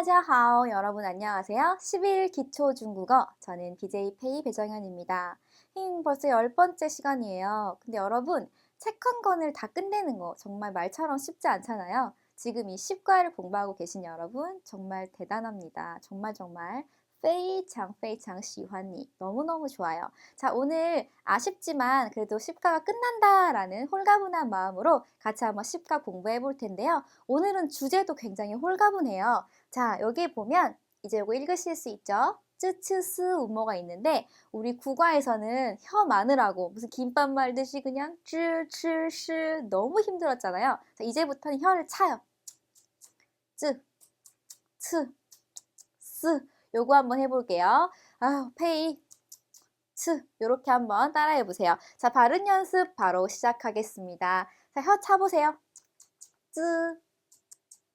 다자하오 여러분 안녕하세요. 11일 기초 중국어 저는 BJ 페이 배정현입니다. 힝 벌써 열 번째 시간이에요. 근데 여러분 책 한 권을 다 끝내는 거 정말 말처럼 쉽지 않잖아요. 지금 이 10과를 공부하고 계신 여러분 정말 대단합니다. 정말 정말 페이창 페이창 시환니 너무너무 좋아요. 자 오늘 아쉽지만 그래도 10과가 끝난다라는 홀가분한 마음으로 같이 한번 10과 공부해 볼 텐데요. 오늘은 주제도 굉장히 홀가분해요. 자 여기 보면 이제 이거 읽으실 수 있죠? 쯔츠스 운모가 있는데 우리 국어에서는 혀 마느라고 무슨 김밥 말듯이 그냥 쯔츠스 너무 힘들었잖아요. 자 이제부터는 혀를 차요. 쯔, 츠, 스 요거 한번 해볼게요. 아, 페이, 츠 요렇게 한번 따라해 보세요. 자, 발음 연습 바로 시작하겠습니다. 자, 혀 차보세요. 쯔,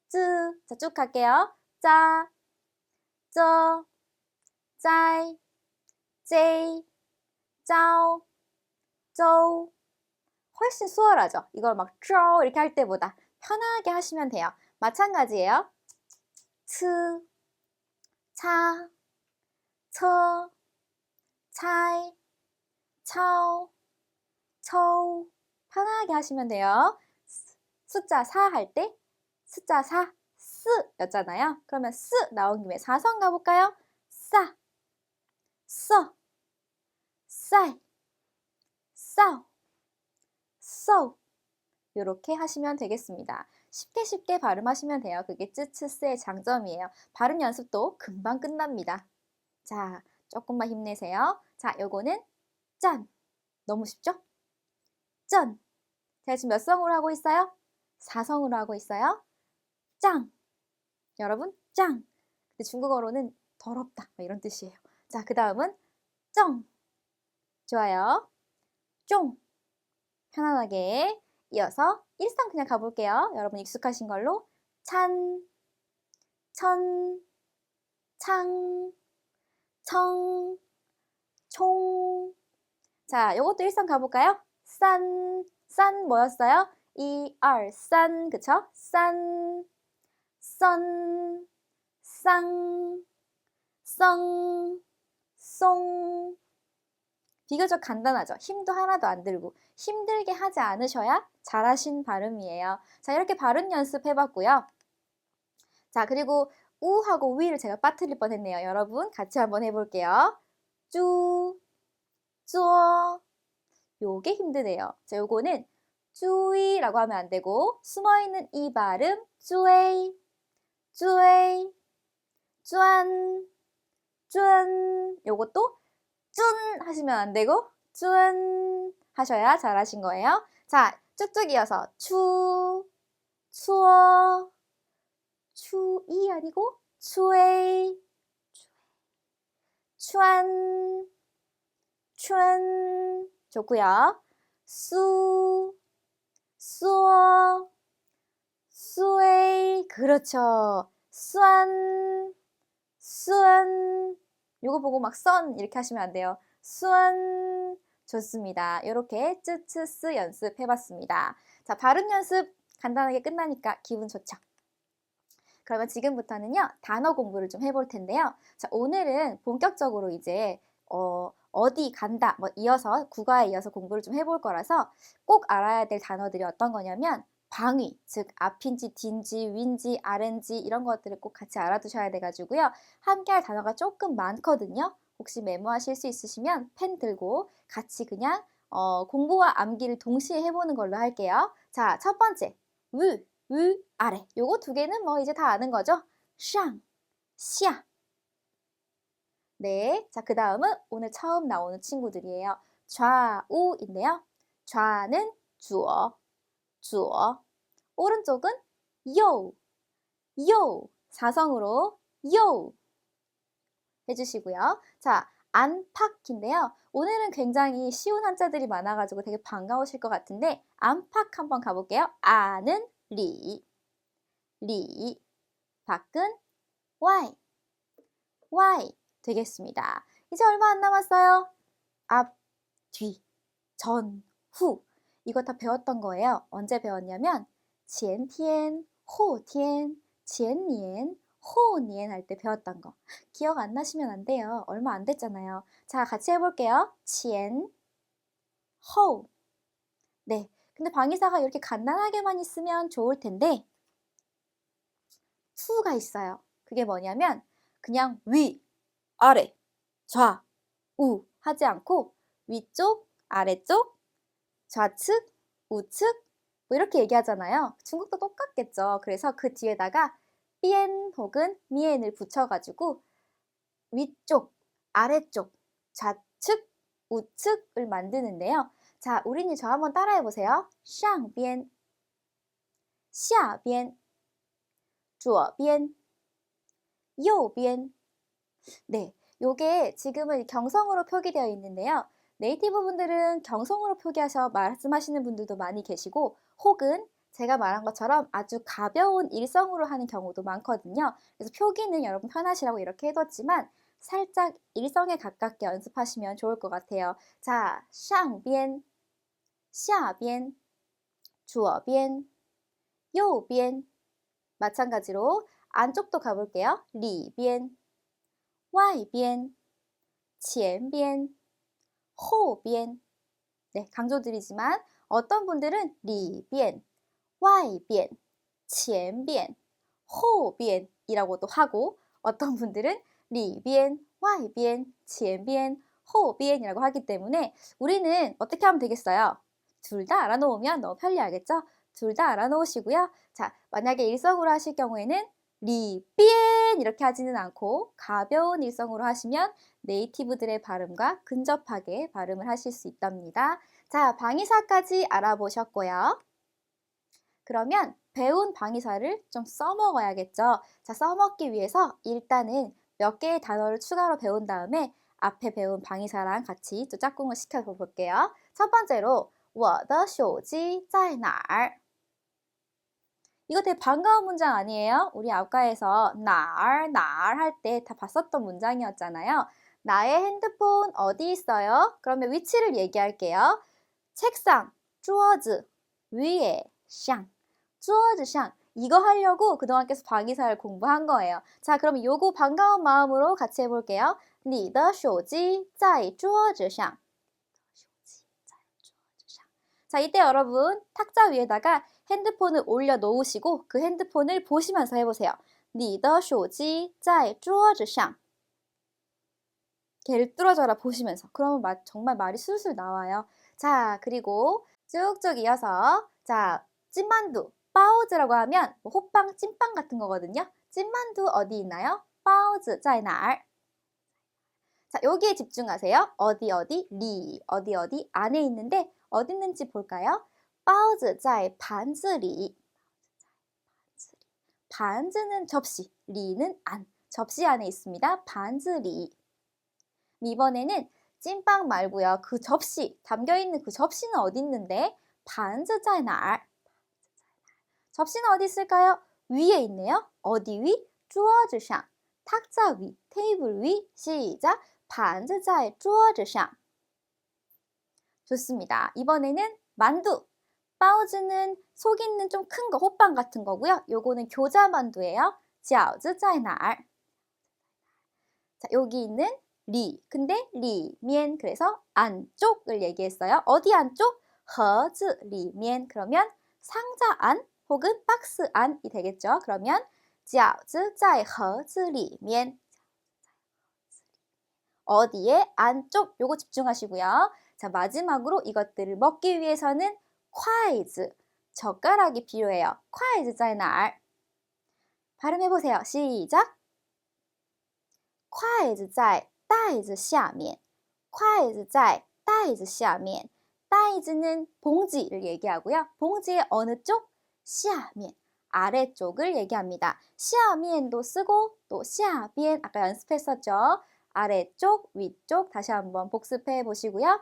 쯔. 자, 쭉 갈게요. 짜, 쩌, 짜이, 제이, 짜오, 쪼. 훨씬 수월하죠? 이걸 막 쪼 이렇게 할 때보다 편하게 하시면 돼요. 마찬가지예요. 츠, 차, 처, 차이, 차오, 처우 편하게 하시면 돼요. 숫자 4 할 때 숫자 4, 스 였잖아요. 그러면 스 나온 김에 사선 가볼까요? 싸, 써, 쌀, 싸우, 쏘 이렇게 하시면 되겠습니다. 쉽게 쉽게 발음하시면 돼요. 그게 쯔츠스의 장점이에요. 발음 연습도 금방 끝납니다. 자, 조금만 힘내세요. 자, 요거는 짠. 너무 쉽죠? 짠. 제가 지금 몇 성으로 하고 있어요? 4성으로 하고 있어요. 짱. 여러분, 짱. 근데 중국어로는 더럽다. 이런 뜻이에요. 자, 그 다음은 쩡. 좋아요. 쫑. 편안하게 이어서 일상 그냥 가볼게요. 여러분 익숙하신 걸로 찬, 천, 창, 청, 총. 자, 요것도 일상 가볼까요? 싼, 싼 뭐였어요? 이, 알, 싼, 그쵸? 싼, 썬, 쌍, 썽, 송. 비교적 간단하죠. 힘도 하나도 안 들고 힘들게 하지 않으셔야 잘하신 발음이에요. 자, 이렇게 발음 연습해봤고요. 자, 그리고 우하고 위를 제가 빠뜨릴 뻔했네요. 여러분 같이 한번 해볼게요. 쭈, 쭈어. 요게 힘드네요. 자, 요거는 쭈이라고 하면 안 되고 숨어있는 이 발음 쭈에이, 쭈에이, 쭈안, 쭈안. 요것도 쭌 하시면 안 되고 쭌 하셔야 잘하신 거예요. 자, 쭉쭉 이어서 추, 추어, 추이 아니고 추에이, 추안, 추안 좋고요. 수, 수어, 수에이 그렇죠. 수안, 수안 요거 보고 막 선 이렇게 하시면 안 돼요. 수원 좋습니다. 이렇게 쯔츠스 연습해봤습니다. 자, 발음 연습 간단하게 끝나니까 기분 좋죠? 그러면 지금부터는요, 단어 공부를 좀 해볼 텐데요. 자, 오늘은 본격적으로 이제, 어, 어디 간다, 뭐 이어서, 국어에 이어서 공부를 좀 해볼 거라서 꼭 알아야 될 단어들이 어떤 거냐면, 방위, 즉 앞인지 뒤인지 윈지 아랫인지 이런 것들을 꼭 같이 알아두셔야 돼가지고요. 함께 할 단어가 조금 많거든요. 혹시 메모하실 수 있으시면 펜 들고 같이 그냥 어, 공부와 암기를 동시에 해보는 걸로 할게요. 자, 첫 번째, 우, 우, 아래. 요거 두 개는 뭐 이제 다 아는 거죠? 샹, 시아. 네, 자, 그 다음은 오늘 처음 나오는 친구들이에요. 좌우인데요. 좌는 주어, 주어. 오른쪽은 요, 요. 사성으로 요. 해주시고요. 자, 안팎인데요. 오늘은 굉장히 쉬운 한자들이 많아가지고 되게 반가우실 것 같은데 안팎 한번 가볼게요. 아는 리, 리, 밖은 와이, 와이 되겠습니다. 이제 얼마 안 남았어요. 앞, 뒤, 전, 후. 이거 다 배웠던 거예요. 언제 배웠냐면 前天,后天,前年, 호니엔 할 때 배웠던 거. 기억 안 나시면 안 돼요. 얼마 안 됐잖아요. 자, 같이 해볼게요. 치엔, 호. 네. 근데 방위사가 이렇게 간단하게만 있으면 좋을 텐데, 투가 있어요. 그게 뭐냐면, 그냥 위, 아래, 좌, 우 하지 않고, 위쪽, 아래쪽, 좌측, 우측, 뭐 이렇게 얘기하잖아요. 중국도 똑같겠죠. 그래서 그 뒤에다가 삐엔 혹은 미엔을 붙여가지고 위쪽, 아래쪽, 좌측, 우측을 만드는데요. 자, 우린이 저 한번 따라해 보세요. 上边,下边,左边,右边. 네, 요게 지금은 경성으로 표기되어 있는데요. 네이티브 분들은 경성으로 표기하셔 말씀하시는 분들도 많이 계시고 혹은 제가 말한 것처럼 아주 가벼운 일성으로 하는 경우도 많거든요. 그래서 표기는 여러분 편하시라고 이렇게 해뒀지만 살짝 일성에 가깝게 연습하시면 좋을 것 같아요. 자, 샹변, 샤변, 주어변, 요변. 마찬가지로 안쪽도 가볼게요. 리변, 와이변, 前边 호비엔 네, 강조드리지만 어떤 분들은 리비엔, 와이비엔, 젠비엔, 호비엔이라고도 하고 어떤 분들은 리비엔, 와이비엔, 젠비엔, 호비엔이라고 하기 때문에 우리는 어떻게 하면 되겠어요? 둘 다 알아놓으면 너무 편리하겠죠? 둘 다 알아놓으시고요. 자, 만약에 일성으로 하실 경우에는 里边 이렇게 하지는 않고 가벼운 일성으로 하시면 네이티브들의 발음과 근접하게 발음을 하실 수 있답니다. 자, 방위사까지 알아보셨고요. 그러면 배운 방위사를 좀 써먹어야겠죠. 자, 써먹기 위해서 일단은 몇 개의 단어를 추가로 배운 다음에 앞에 배운 방위사랑 같이 또 짝꿍을 시켜볼게요. 첫 번째로 我的手机在哪儿? 이거 되게 반가운 문장 아니에요? 우리 아까에서 날, 날 할 때 다 봤었던 문장이었잖아요. 나의 핸드폰 어디 있어요? 그러면 위치를 얘기할게요. 책상, 桌子 위에, 上, 桌子上 이거 하려고 그동안 계속 방위사를 공부한 거예요. 자, 그럼 요거 반가운 마음으로 같이 해볼게요. 你的手机在桌子上. 자, 이때 여러분 탁자 위에다가 핸드폰을 올려 놓으시고 그 핸드폰을 보시면서 해보세요. 你的手机在桌子上. 걔를 뚫어져라 보시면서. 그러면 마, 정말 말이 술술 나와요. 자, 그리고 쭉쭉 이어서 자, 찐만두, 빠오즈라고 하면 뭐 호빵, 찐빵 같은 거거든요. 찐만두 어디 있나요? 빠오즈, 在哪儿? 자, 여기에 집중하세요. 어디 어디, 리, 어디 어디 안에 있는데 어디 있는지 볼까요? 包子在盘子里. 반즈는 접시, 리는 안. 접시 안에 있습니다. 반즈리. 이번에는 찐빵 말고요. 그 접시, 담겨있는 그 접시는 어디 있는데? 반즈在哪儿? 접시는 어디 있을까요? 위에 있네요. 어디 위? 桌子上. 탁자 위, 테이블 위. 시작. 盘子在桌子上. 좋습니다. 이번에는 만두. 바오즈는 속이는 좀 큰 거, 호빵 같은 거고요. 요거는 교자만두예요. 지아오즈 짜이날. 자, 여기 있는 리. 근데 리, 미엔 그래서 안쪽을 얘기했어요. 어디 안쪽? 허즈 리, 미엔 그러면 상자 안 혹은 박스 안이 되겠죠. 그러면 지아오즈 짜이 허즈 리, 미엔 어디에 안쪽 요거 집중하시고요. 자, 마지막으로 이것들을 먹기 위해서는 筷子 젓가락이 필요해요. 筷子在哪儿? 발음해 보세요. 시작. 筷子在袋子下面.筷子在袋子下面. 따이즈는 봉지를 얘기하고요. 봉지의 어느 쪽? 下面. 아래쪽을 얘기합니다. 下面도 쓰고 또 下边 아까 연습했었죠. 아래쪽, 위쪽 다시 한번 복습해 보시고요.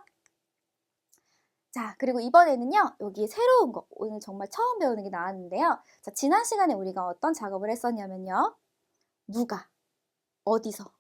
자, 그리고 이번에는요, 여기 새로운 거, 오늘 정말 처음 배우는 게 나왔는데요. 자, 지난 시간에 우리가 어떤 작업을 했었냐면요. 누가, 어디서,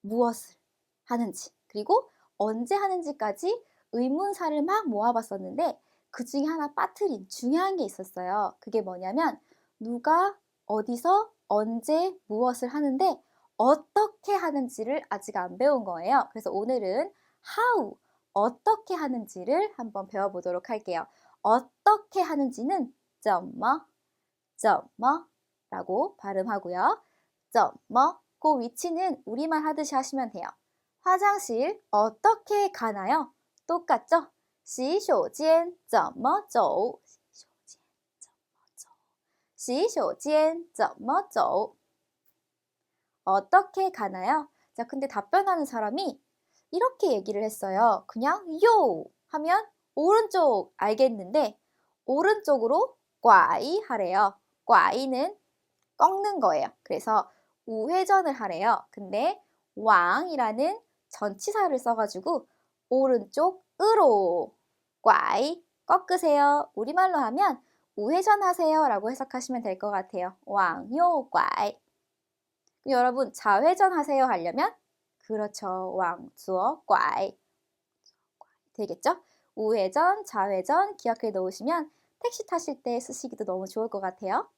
무엇을 하는지, 그리고 언제 하는지까지 의문사를 막 모아봤었는데, 그 중에 하나 빠트린 중요한 게 있었어요. 그게 뭐냐면, 누가 어디서 언제 무엇을 하는데 어떻게 하는지를 아직 안 배운 거예요. 그래서 오늘은 how 어떻게 하는지를 한번 배워보도록 할게요. 어떻게 하는지는 怎么,怎么 라고 발음하고요. 怎么 그 위치는 우리말 하듯이 하시면 돼요. 화장실 어떻게 가나요? 똑같죠? 洗手间怎么走?洗手间怎么走? 어떻게 가나요? 자, 근데 답변하는 사람이 이렇게 얘기를 했어요. 그냥 요 하면 오른쪽 알겠는데 오른쪽으로 꽈이 하래요. 꽈이는 꺾는 거예요. 그래서 우회전을 하래요. 근데 왕이라는 전치사를 써가지고 오른쪽으로 꽈이 꺾으세요. 우리말로 하면 우회전하세요 라고 해석하시면 될 것 같아요. 왕요 꽈이 여러분 좌회전하세요 하려면 그렇죠. 왕, 주어, 과이. 되겠죠? 우회전, 좌회전 기억해 놓으시면 택시 타실 때 쓰시기도 너무 좋을 것 같아요.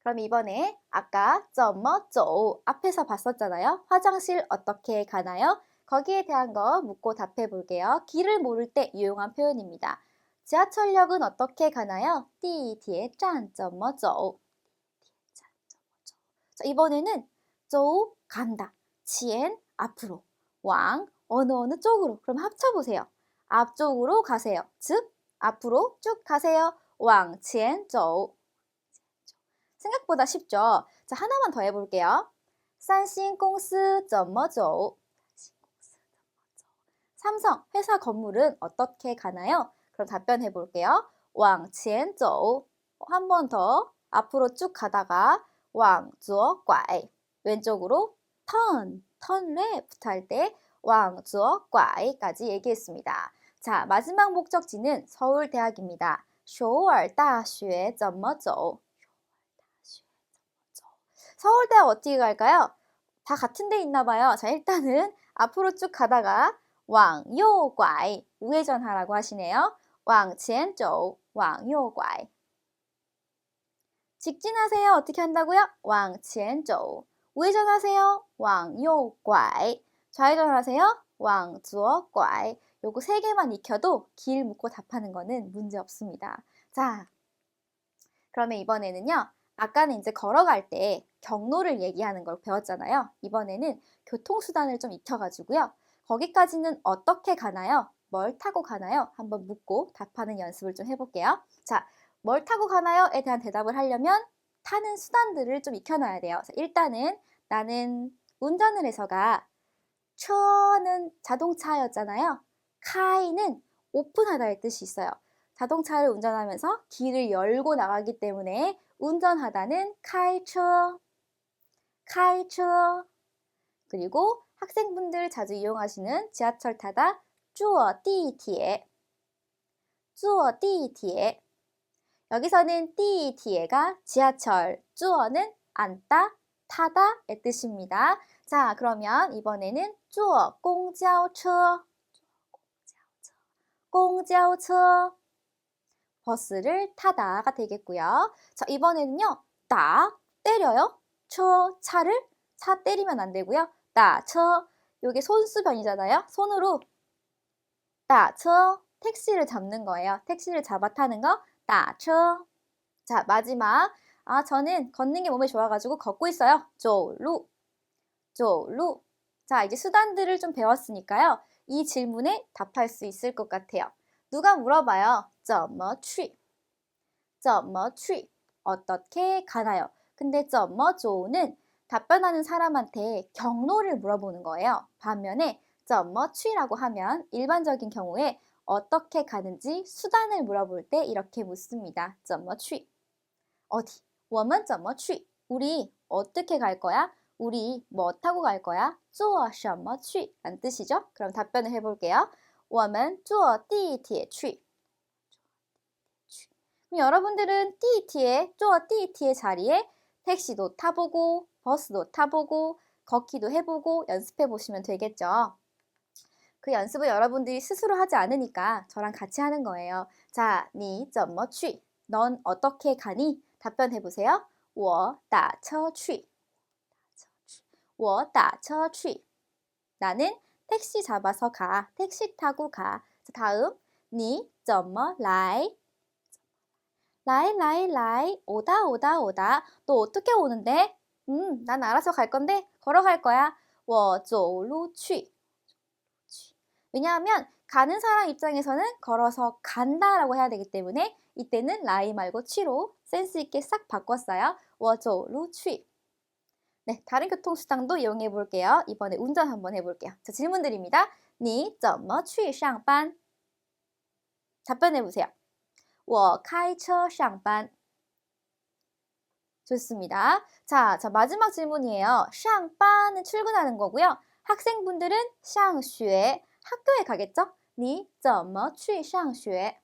그럼 이번에 아까 점머쪼 앞에서 봤었잖아요. 화장실 어떻게 가나요? 거기에 대한 거 묻고 답해 볼게요. 길을 모를 때 유용한 표현입니다. 지하철역은 어떻게 가나요? 띠디에 짠점머쪼 이번에는 쪼 간다. 지엔 앞으로, 왕 어느 어느 쪽으로 그럼 합쳐보세요. 앞쪽으로 가세요. 즉 앞으로 쭉 가세요. 왕 지엔 저우 생각보다 쉽죠? 자 하나만 더 해볼게요. 산신공스 점머저우 삼성 회사 건물은 어떻게 가나요? 그럼 답변해 볼게요. 왕 지엔 저우 한번 더 앞으로 쭉 가다가 왕 주어 꽈이 왼쪽으로 turn, turn left 할때 往左拐까지 얘기했습니다. 자, 마지막 목적지는 서울대학입니다. 首尔大学怎么走? 서울대학 어떻게 갈까요? 다 같은 데 있나 봐요. 자, 일단은 앞으로 쭉 가다가 往右拐 우회전하라고 하시네요. 往前走 往右拐 직진하세요. 어떻게 한다고요? 往前走 우회전하세요. 往右拐 좌회전하세요. 往左拐 요거 세 개만 익혀도 길 묻고 답하는 거는 문제 없습니다. 자, 그러면 이번에는요. 아까는 이제 걸어갈 때 경로를 얘기하는 걸 배웠잖아요. 이번에는 교통수단을 좀 익혀가지고요. 거기까지는 어떻게 가나요? 뭘 타고 가나요? 한번 묻고 답하는 연습을 좀 해볼게요. 자, 뭘 타고 가나요?에 대한 대답을 하려면 타는 수단들을 좀 익혀놔야 돼요. 일단은 나는 운전을 해서가 추어는 자동차였잖아요. 카이는 오픈하다의 뜻이 있어요. 자동차를 운전하면서 길을 열고 나가기 때문에 운전하다는 카이추어, 카이추어. 그리고 학생분들 자주 이용하시는 지하철 타다 쭈어 띠티에, 쭈어 띠티에. 여기서는 띠 뒤에가 지하철, 쭈어는 앉다, 타다의 뜻입니다. 자, 그러면 이번에는 쭈어 공자오처 공자오처 버스를 타다가 되겠고요. 자, 이번에는요. 따 때려요. 처 차를 차 때리면 안 되고요. 따처 요게 손수변이잖아요. 손으로 따처 택시를 잡는 거예요. 택시를 잡아 타는 거. 따 처. 자, 마지막 아, 저는 걷는 게 몸에 좋아가지고 걷고 있어요. 조루, 조루. 자, 이제 수단들을 좀 배웠으니까요. 이 질문에 답할 수 있을 것 같아요. 누가 물어봐요. 怎么去?怎么去? 어떻게 가나요? 근데 怎么走는 답변하는 사람한테 경로를 물어보는 거예요. 반면에 怎么去라고 하면 일반적인 경우에 어떻게 가는지 수단을 물어볼 때 이렇게 묻습니다. 怎么去? 어디? 我们怎么去? 우리 어떻게 갈 거야? 우리 뭐 타고 갈 거야? 坐什么去? 란 뜻이죠? 그럼 답변을 해볼게요. 我们坐地铁去. 그럼 여러분들은 띠티에, 坐 띠티의 자리에 택시도 타보고, 버스도 타보고, 걷기도 해보고 연습해 보시면 되겠죠. 그 연습을 여러분들이 스스로 하지 않으니까 저랑 같이 하는 거예요. 자, 니怎么去? 넌 어떻게 가니? 답변해 보세요. 我打车去.我打车去. 나는 택시 잡아서 가. 택시 타고 가. 자, 다음 你怎么来?来来来 오다 오다 오다 너 어떻게 오는데? 음, 난 알아서 갈 건데 걸어갈 거야. 我走路去. 왜냐하면 가는 사람 입장에서는 걸어서 간다라고 해야 되기 때문에 이때는 라이 말고 취로 센스 있게 싹 바꿨어요. 我走路去. 네, 다른 교통수단도 이용해 볼게요. 이번에 운전 한번 해볼게요. 자, 질문 드립니다. 你怎么去上班? 답변해 보세요. 我开车上班. 좋습니다. 자, 자 마지막 질문이에요. 上班은 출근하는 거고요. 학생분들은 上学 학교에 가겠죠? 你怎么去上学?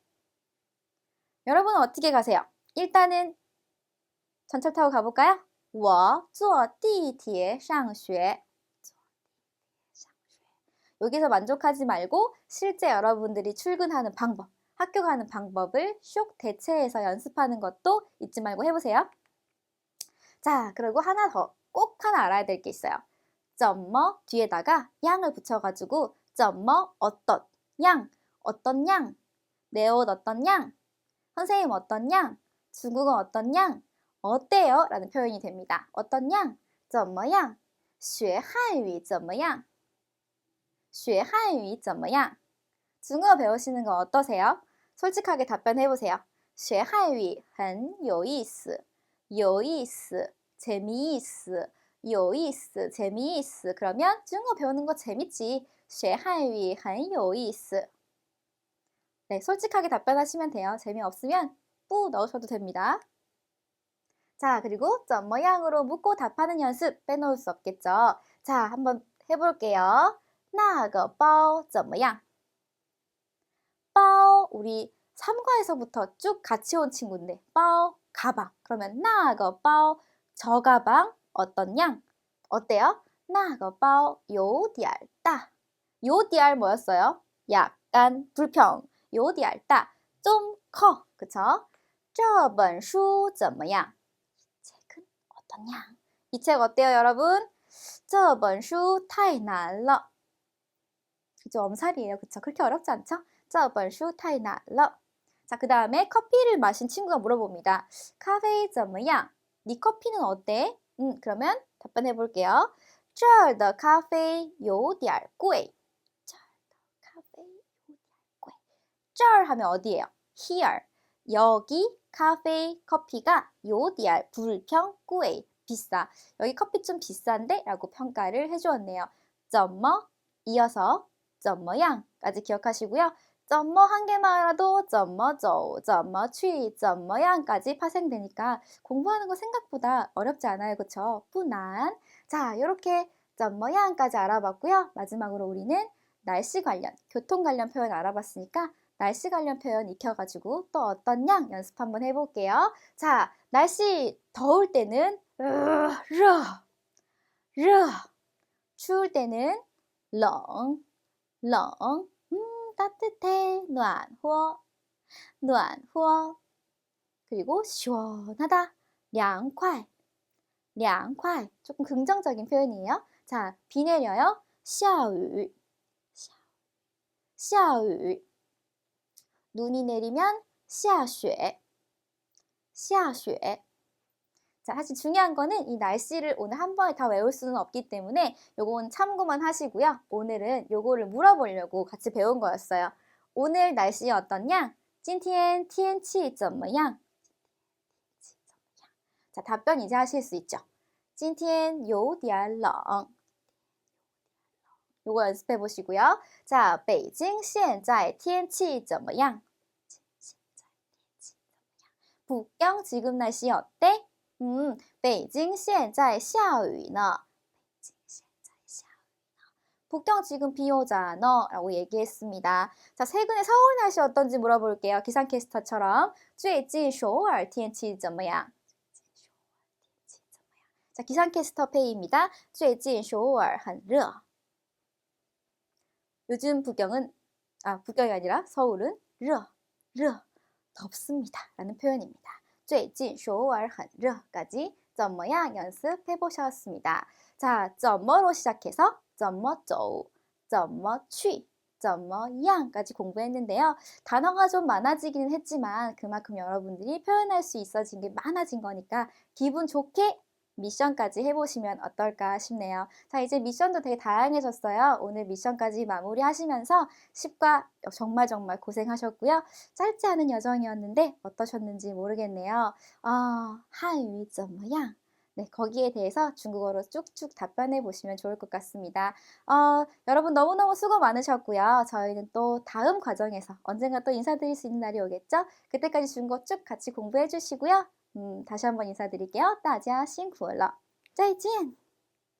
여러분은 어떻게 가세요? 일단은 전철 타고 가볼까요? 我坐地铁上学. 여기서 만족하지 말고 실제 여러분들이 출근하는 방법, 학교 가는 방법을 쇽 대체해서 연습하는 것도 잊지 말고 해보세요. 자, 그리고 하나 더 꼭 하나 알아야 될 게 있어요. 점머 뒤에다가 양을 붙여가지고 점머 어떤 양 어떤 양 내 옷 어떤 양 선생님 어떤 양 중국어 어떤 양 어때요? 라는 표현이 됩니다. 어떤 양? 怎么样?学汉语怎么样?学汉语怎么样? 중국어 배우시는 거 어떠세요? 솔직하게 답변해 보세요. 学汉语很有意思.有意思. 재미있어. 有意思. 재미있어. 그러면 중국어 배우는 거 재밌지. 제 한유 한요 이스. 네, 솔직하게 답변하시면 돼요. 재미없으면 뿌 넣으셔도 됩니다. 자, 그리고 점 모양으로 묻고 답하는 연습 빼놓을 수 없겠죠. 자, 한번 해볼게요. 나거 빠오 점模样? 빠오 우리 3과에서부터 쭉 같이 온 친구인데 빠오 가방. 그러면 나거 빠오 저 가방 어떤 양? 어때요? 나거 빠오 요디알 따. 大. 有点 뭐였어요? 약간 불평. 有点大. 좀 커. 그쵸? 这本书怎么样? 책은 어떠냐? 이 책 어때요, 여러분? 这本书太难了. 그죠? 엄살이에요. 그쵸? 그렇게 어렵지 않죠? 这本书太难了. 자, 그 다음에 커피를 마신 친구가 물어봅니다. 咖啡怎么样? 네 커피는 어때? 음, 그러면 답변해 볼게요. 这儿的咖啡有点贵. 쩔 하면 어디예요? here. 여기 카페 커피가 요디알 불평 꾸에 비싸. 여기 커피 좀 비싼데? 라고 평가를 해주었네요. 점머 이어서 점머양까지 기억하시고요. 점머 한 개만이라도 점머조, 점머취, 점머양까지 파생되니까 공부하는 거 생각보다 어렵지 않아요. 그쵸? 뿐안. 자, 이렇게 점머양까지 알아봤고요. 마지막으로 우리는 날씨 관련, 교통 관련 표현 알아봤으니까 날씨 관련 표현 익혀가지고 또 어떤 양 연습 한번 해볼게요. 자, 날씨 더울 때는 르, 르, 추울 때는 렁, 렁, 음, 따뜻해, 暖和, 暖和. 그리고 시원하다, 凉快, 凉快. 조금 긍정적인 표현이에요. 자, 비 내려요. 下雨, 下雨. 눈이 내리면 下雪,下雪. 자, 사실 중요한 거는 이 날씨를 오늘 한 번에 다 외울 수는 없기 때문에 요건 참고만 하시고요. 오늘은 요거를 물어보려고 같이 배운 거였어요. 오늘 날씨 어떠냐? 今天天气怎么样? 자, 답변 이제 하실 수 있죠. 今天有点冷. 요거 연습해 보시고요. 자, 北京现在天气怎么样? 북경 지금 날씨 어때? 음, 北京现在下雨呢. 북경 지금 비 오잖아 라고 얘기했습니다. 자, 최근에 서울 날씨 어떤지 물어볼게요. 기상캐스터처럼 最近首尔天气怎么样? 자, 기상캐스터 페이입니다. 最近首尔很热. 요즘 북경은 아 북경이 아니라 서울은 르, 르 덥습니다 라는 표현입니다. 最近首尔很热까지 怎么样 연습해 보셨습니다. 자, 怎么로 시작해서 怎么走,怎么去,怎么样까지 공부했는데요. 단어가 좀 많아지기는 했지만 그만큼 여러분들이 표현할 수 있어진 게 많아진 거니까 기분 좋게 미션까지 해보시면 어떨까 싶네요. 자, 이제 미션도 되게 다양해졌어요. 오늘 미션까지 마무리하시면서 10과 정말 정말 고생하셨고요. 짧지 않은 여정이었는데 어떠셨는지 모르겠네요. 어, 하위 점么样? 네, 거기에 대해서 중국어로 쭉쭉 답변해 보시면 좋을 것 같습니다. 어, 여러분 너무너무 수고 많으셨고요. 저희는 또 다음 과정에서 언젠가 또 인사드릴 수 있는 날이 오겠죠? 그때까지 중국어 쭉 같이 공부해 주시고요. 음, 다시 한번 인사드릴게요. 大家辛苦了.再见.